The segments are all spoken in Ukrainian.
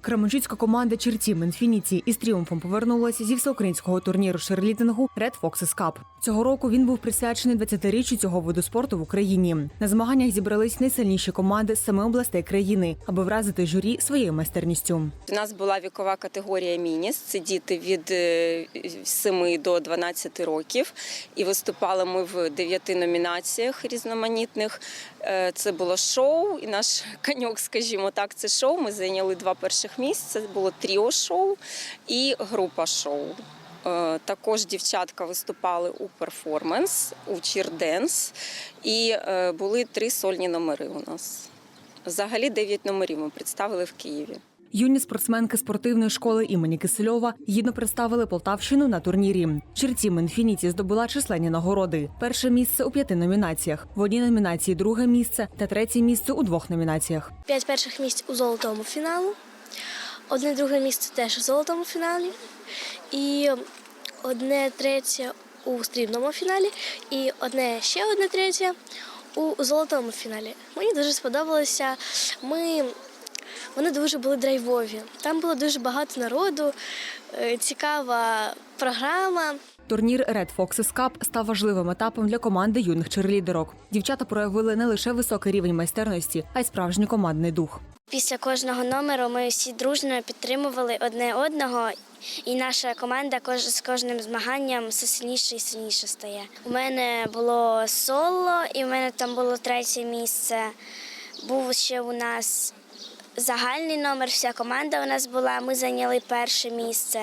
Кременчуцька команда Чертім Інфініті із тріумфом повернулася зі всеукраїнського турніру шерлітингу Red Foxes Cup. Цього року він був присвячений 20-річчю цього виду спорту в Україні. На змаганнях зібрались найсильніші команди з семи областей країни, аби вразити журі своєю майстерністю. У нас була вікова категорія мініс. Це діти від е, 7 до 12 років. І виступали ми в дев'яти номінаціях різноманітних. Е, Це було шоу, і наш коньок, скажімо так, це шоу. Ми зайняли два перших місця. Це було тріо шоу і група шоу. Е, Також дівчатка виступали у перформанс, у чірденс, і е, були три сольні номери у нас. Взагалі дев'ять номерів ми представили в Києві. Юні спортсменки спортивної школи імені Кисельова гідно представили Полтавщину на турнірі. Чертім Інфініті здобула численні нагороди. Перше місце у п'яти номінаціях. В одній номінації друге місце та третє місце у двох номінаціях. П'ять перших місць у золотому фіналу, одне друге місце теж у золотому фіналі, і одне третє у срібному фіналі, і одне ще одне третє у золотому фіналі. Мені дуже сподобалося. Ми вони дуже були драйвові. Там було дуже багато народу, е, цікава програма. Турнір Red Foxes Cup став важливим етапом для команди юних черлідерок. Дівчата проявили не лише високий рівень майстерності, а й справжній командний дух. Після кожного номеру ми всі дружно підтримували одне одного, і наша команда з кожним змаганням все сильніше і сильніше стає. У мене було соло, і в мене там було третє місце. Був ще у нас загальний номер, вся команда у нас була. Ми зайняли перше місце.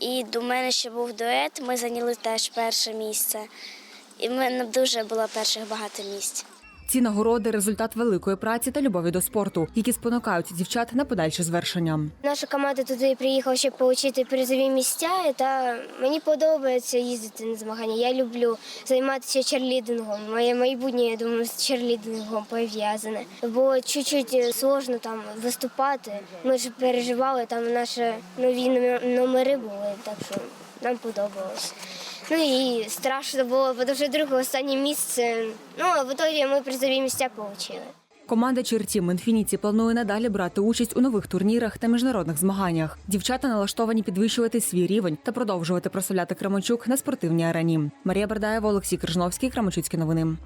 І до мене ще був дует, ми зайняли теж перше місце. І в мене дуже було перших багато місць. Ці нагороди результат великої праці та любові до спорту, які спонукають дівчат на подальше звершення. Наша команда туди приїхала, щоб отримати призові місця, та мені подобається їздити на змагання. Я люблю займатися черлідингом. Моє майбутнє, я думаю, з черлідингом пов'язане. Бо чуть-чуть сложно там виступати. Ми ж переживали, там наші нові номери були, так що нам подобалось. Ну і страшно було, бо вже друге останнє місце. Ну а в ітогі ми призові місця отримали. Команда Чертім Інфініті планує надалі брати участь у нових турнірах та міжнародних змаганнях. Дівчата налаштовані підвищувати свій рівень та продовжувати прославляти Кременчук на спортивній арені. Марія Бердаєва, Олексій Крижновський, Кременчуцькі новини.